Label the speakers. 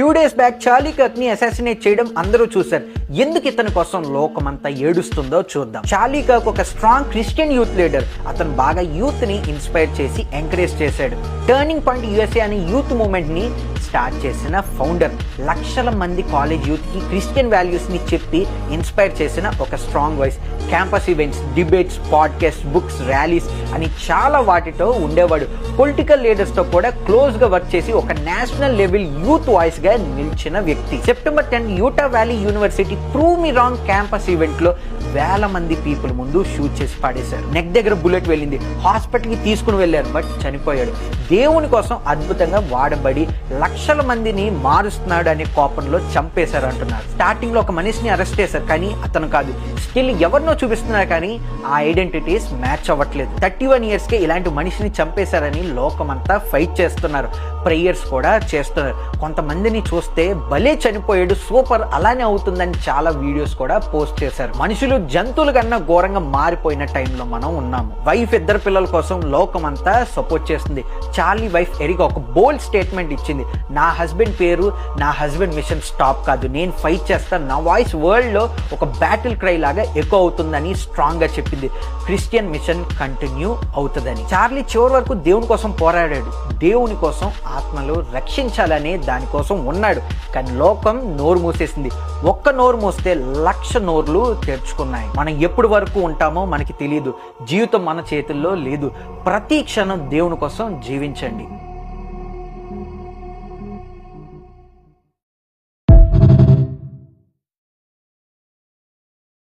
Speaker 1: Few days back Charlie కర్క్ని assassinate చేయడం అందరూ చూశారు. ఎందుకు ఇతని కోసం లోకమంతా ఏడుస్తుందో చూద్దాం. చార్లీ కక్ ఒక స్ట్రాంగ్ క్రిస్టియన్ యూత్ లీడర్ అతను బాగా యూత్ని ఇన్స్పైర్ చేసి ఎంకరేజ్ చేశాడు. టర్నింగ్ పాయింట్ యుఎస్ఏ అనే యూత్ మూమెంట్ని స్టార్ట్ చేసిన ఫౌండర్ లక్షల మంది కాలేజ్ యూత్కి క్రిస్టియన్ వాల్యూస్ని చెప్పి ఇన్స్పైర్ చేసిన ఒక strong voice campus events debates podcast books rallies అని చాలా వాటితో ఉండేవాడు. పొలిటికల్ లీడర్స్తో కూడా క్లోజ్గా వర్క్ చేసి ఒక నేషనల్ లెవెల్ యూత్ వాయిస్గా నిలిచిన వ్యక్తి. September ten Utah valley university prove me wrong campus ఈవెంట్లో వేల మంది పీపుల్ ముందు షూట్ చేసి పాడేశారు. నెక్ దగ్గర బుల్లెట్ వెళ్ళింది. హాస్పిటల్కి తీసుకుని వెళ్ళారు బట్ చనిపోయాడు. దేవుని కోసం అద్భుతంగా వాడబడి లక్షల మందిని మారుస్తున్నాడు అనే కోపంలో చంపేశారు అంటున్నారు. స్టార్టింగ్లో ఒక మనిషిని అరెస్ట్ చేశారు కానీ అతను కాదు. స్టిల్ ఎవరినో చూపిస్తున్నారు కానీ ఆ ఐడెంటిటీస్ మ్యాచ్ అవ్వట్లేదు. థర్టీ వన్ ఇయర్స్కి ఇలాంటి మనిషిని చంపేశారని లోకమంతా ఫైట్ చేస్తున్నారు. ప్రేయర్స్ కూడా చేస్తున్నారు. కొంతమందిని చూస్తే భలే చనిపోయాడు సూపర్ అలానే అవుతుందని చాలా వీడియోస్ కూడా పోస్ట్ చేశారు. మనుషులు జంతువుల కన్నా ఘోరంగా మారిపోయిన టైంలో మనం ఉన్నాము. వైఫ్ ఇద్దరు పిల్లల కోసం లోకమంతా సపోర్ట్ చేస్తుంది. చార్లీ వైఫ్ ఎరిగా ఒక బోల్డ్ స్టేట్మెంట్ ఇచ్చింది. నా హస్బెండ్ పేరు నా హస్బెండ్ మిషన్ స్టాప్ కాదు. నేను ఫైట్ చేస్తాను నా వాయిస్ వరల్డ్లో ఒక బ్యాటిల్ క్రై లాగా ఎక్కువ అవుతుందని స్ట్రాంగ్గా చెప్పింది. క్రిస్టియన్ మిషన్ కంటిన్యూ అవుతుందని. చార్లీ చివరి వరకు దేవుని కోసం పోరాడాడు. దేవుని కోసం ఆత్మలు రక్షించాలనే దానికోసం ఉన్నాడు. కానీ లోకం నోరు మూసేసింది. ఒక్క నోరు మూస్తే లక్ష నోర్లు తెరుచుకున్నాయి. మనం ఎప్పటి వరకు ఉంటామో మనకి తెలియదు జీవితం మన చేతుల్లో లేదు. ప్రతి క్షణం దేవుని కోసం జీవించండి.